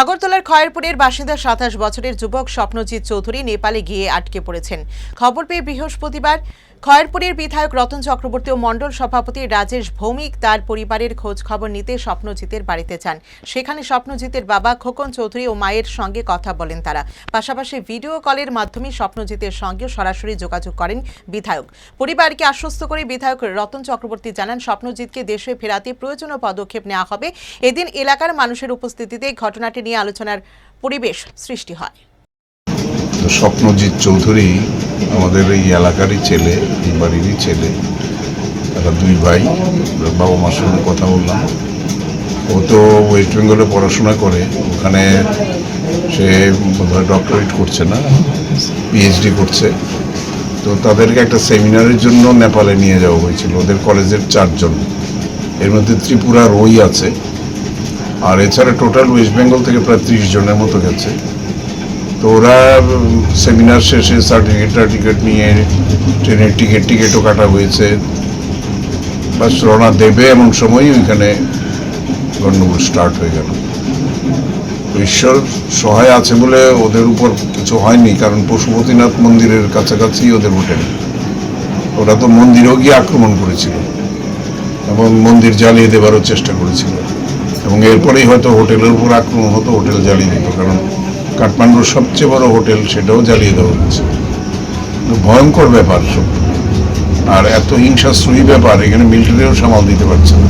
আগরতলার খয়েরপুরের বাসিন্দা সাতাশ বছরের যুবক স্বপ্নজিৎ চৌধুরী নেপালে গিয়ে আটকে পড়েছেন। খবর পেয়ে বৃহস্পতিবার খয়েরপুরের বিধায়ক রতন চক্রবর্তী ও মণ্ডল সভাপতি রাজেশ ভৌমিক তার পরিবারের খোঁজ খবর নিতে স্বপ্নজিতের বাড়িতে যান। সেখানে স্বপ্নজিতের বাবা খোকন চৌধুরী ও মায়ের সঙ্গে কথা বলেন তারা। পাশাপাশি ভিডিও কলের মাধ্যমে স্বপ্নজিতের সঙ্গে সরাসরি যোগাযোগ করেন বিধায়ক। পরিবারকে আশ্বস্ত করে বিধায়ক রতন চক্রবর্তী জানান, স্বপ্নজিৎকে দেশে ফেরাতে প্রয়োজনীয় পদক্ষেপ নেওয়া হবে। এদিন এলাকার মানুষের উপস্থিতিতে ঘটনাটি নিয়ে আলোচনার পরিবেশ সৃষ্টি হয়। স্বপ্নজিৎ চৌধুরী আমাদের এই এলাকারই ছেলে এই বাড়িরই ছেলে, তারা দুই ভাই বাবা মার সঙ্গে কথা বললাম। ও তো ওয়েস্ট বেঙ্গলে পড়াশোনা করে, ওখানে সে বোধহয় ডক্টরেট করছে না পিএইচডি করছে। তো তাদেরকে একটা সেমিনারের জন্য নেপালে নিয়ে যাওয়া হয়েছিল, ওদের কলেজের চারজন। এর মধ্যে ত্রিপুরার ওই আছে, আর এছাড়া টোটাল ওয়েস্ট বেঙ্গল থেকে প্রায় ত্রিশ জনের মতো গেছে। তো ওরা সেমিনার শেষে সার্টিফিকেট টার্টিফিকেট নিয়ে ট্রেনের টিকিট টিকিটও কাটা হয়েছে। বাস রওনা দেবে এমন সময় ওইখানে গণ্ডগোল স্টার্ট হয়ে গেল। ঈশ্বর সহায় আছে বলে ওদের উপর কিছু হয়নি, কারণ পশুপতিনাথ মন্দিরের কাছাকাছি ওদের হোটেল। ওরা তো মন্দিরেও গিয়ে আক্রমণ করেছিল এবং মন্দির জ্বালিয়ে দেবারও চেষ্টা করেছিল। এবং এরপরেই হয়তো হোটেলের উপর আক্রমণ হতো, হোটেল জ্বালিয়ে দিত, কারণ কাঠমান্ডুর সবচেয়ে বড় হোটেল সেটাও জ্বালিয়ে দেওয়া হচ্ছে। ভয়ঙ্কর ব্যাপার সব। আর এত হিংসাশ্রয়ী ব্যাপার, এখানে মিলিটারিও সামাল দিতে পারছে না।